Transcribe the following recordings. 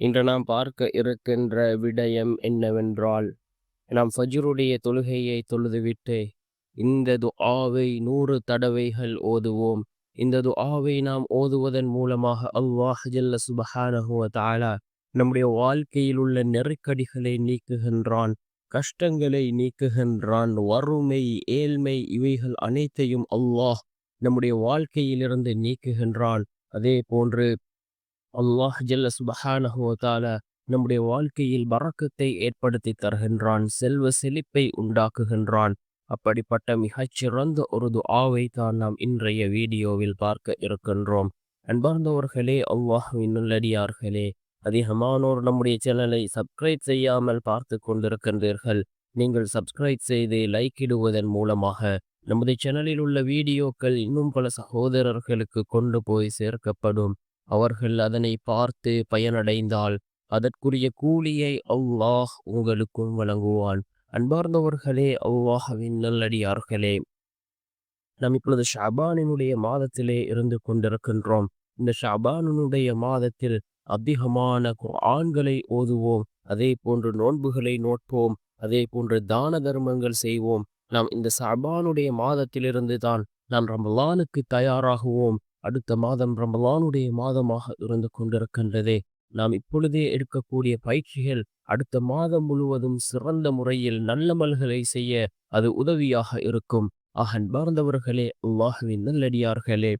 இன்று நாம் பார்க்க இருக்கின்ற விடயம் என்னவென்றால் நாம் ஃபஜ்ருடைய தொழுகையை தொழுதுவிட்டு இந்த துஆவை நூறு தடவைகள் ஓதுவோம். இந்த துஆவை நாம் ஓதுவதன் மூலமாக அல்லாஹ் ஜல்ல சுபஹானஹு வ நம்முடைய வாழ்க்கையில் உள்ள நெருக்கடிகளை நீக்குகின்றான் கஷ்டங்களை நீக்குகின்றான் வறுமை ஏழ்மை இவைகள் அனைத்தையும் அல்லாஹ் நம்முடைய வாழ்க்கையிலிருந்து நீக்குகின்றான். அதே போன்று அல்லாஹ் ஜல்ல சுபஹானஹுவதால நம்முடைய வாழ்க்கையில் பறக்கத்தை ஏற்படுத்தி தருகின்றான் செல்வ செழிப்பை உண்டாக்குகின்றான். அப்படிப்பட்ட மிகச்சிறந்த ஒரு துஆவை தான் நாம் இன்றைய வீடியோவில் பார்க்க இருக்கின்றோம். அன்பார்ந்தவர்களே அல்லாஹ்வின் நல்லடியார்களே அதிகமானோர் நம்முடைய சேனலை சப்ஸ்கிரைப் செய்யாமல் பார்த்து கொண்டிருக்கின்றீர்கள் நீங்கள் சப்ஸ்கிரைப் செய்து லைக் இடுவதன் மூலமாக நமது சேனலில் உள்ள வீடியோக்கள் இன்னும் பல சகோதரர்களுக்கு கொண்டு போய் சேர்க்கப்படும். அவர்கள் அதனை பார்த்து பயனடைந்தால் அதற்குரிய கூலியை அல்லாஹ் உங்களுக்கும் வழங்குவான். அன்பார்ந்தவர்களே அல்லாஹவின் நல்லடியார்களே நாம் இப்பொழுது ஷாபானினுடைய மாதத்திலே இருந்து கொண்டிருக்கின்றோம். இந்த ஷாபானினுடைய மாதத்தில் அதிகமான ஆண்களை ஓதுவோம் அதே போன்று நோன்புகளை நோட்போம் அதே போன்று தான தர்மங்கள் செய்வோம். நாம் இந்த ஷாபானுடைய மாதத்திலிருந்து தான் நாம் ரமலானுக்கு தயாராகுவோம். அடுத்த மாதம் ரமலானுடைய மாதமாக இருந்து கொண்டிருக்கின்றதே. நாம் இப்பொழுதே எடுக்கக்கூடிய பயிற்சிகள் அடுத்த மாதம் முழுவதும் சிறந்த முறையில் நல்லமல்களை செய்ய அது உதவியாக இருக்கும். அகன் பார்ந்தவர்களே அல்லாஹுவின் நல்லடியார்களே.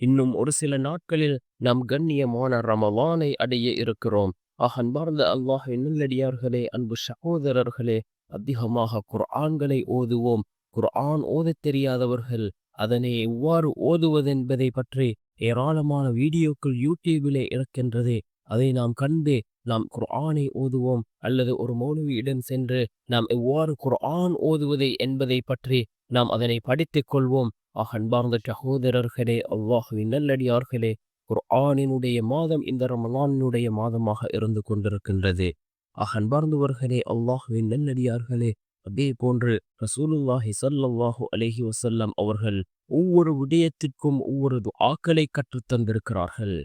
இன்னும் ஒரு சில நாட்களில் நாம் கண்ணியமான ரமலானை அடைய இருக்கிறோம். அகன் பார்ந்த அல்லாஹின் நல்லடியார்களே அன்பு சகோதரர்களே அதிகமாக குர்ஆன்களை ஓதுவோம். குர்ஆன் ஓதத் தெரியாதவர்கள் அதனை எவ்வாறு ஓதுவதென்பதை பற்றி ஏராளமான வீடியோக்கள் யூடியூபிலே இருக்கின்றது. அதை நாம் கண்டு நாம் குர்ஆனை ஓதுவோம் அல்லது ஒரு மௌலவியிடம் சென்று நாம் எவ்வாறு குர்ஆன் ஓதுவது என்பதை பற்றி நாம் அதனை படித்துக் கொள்வோம். ஆக அன்பார்ந்த சகோதரர்களே அல்லாஹுவின் நல்லடியார்களே குர்ஆனினுடைய மாதம் இந்த ரமலானினுடைய மாதமாக இருந்து கொண்டிருக்கின்றது. அகன்பார்ந்தவர்களே அல்லாஹுவின் நல்லடியார்களே அதே போன்று ரசூலுல்லாஹி சல்லாஹூ அலஹி வசல்லம் அவர்கள் ஒவ்வொரு விடயத்திற்கும் ஒவ்வொரு துஆக்களை கற்றுத் தந்திருக்கிறார்கள்.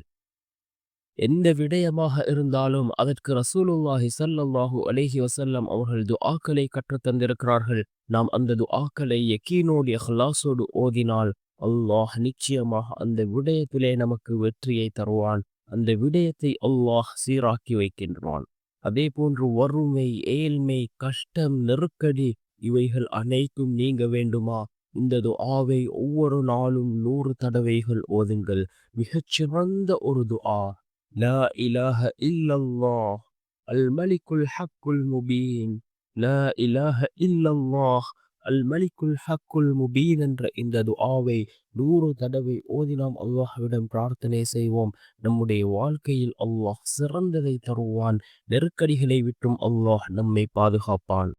எந்த விடயமாக இருந்தாலும் அதற்கு ரசூலுல்லாஹி சல்லாஹூ அலைஹி வசல்லம் அவர்கள் துஆக்களை கற்றுத் தந்திருக்கிறார்கள். நாம் அந்த துஆக்களை யக்கீனோடு அஹ்லாசோடு ஓதினால் அல்லாஹ் நிச்சயமாக அந்த விடயத்திலே நமக்கு வெற்றியை தருவான். அந்த விடயத்தை அல்லாஹ் சீராக்கி வைக்கின்றான். அதே போன்று வறுமை ஏழ்மை கஷ்டம் நெருக்கடி இவைகள் அனைத்தும் நீங்க வேண்டுமா? இந்த துஆவை ஒவ்வொரு நாளும் நூறு தடவைகள் ஓதுங்கள். மிகச்சிறந்த ஒரு துஆ. லா இலாஹ இல்லல்லாஹ். அல் மலிக்குல் ஹக்குல் முபீன். லா இலாஹ இல்லல்லாஹ். அல் மலிக்குல் ஹக்குல் முபீன் என்ற இந்த துஆவை நூறு தடவை ஓதி நாம் அல்லாஹ்விடம் பிரார்த்தனை செய்வோம். நம்முடைய வாழ்க்கையில் அல்லாஹ் சிறந்ததை தருவான். நெருக்கடிகளை விட்டும் அல்லாஹ் நம்மை பாதுகாப்பான்.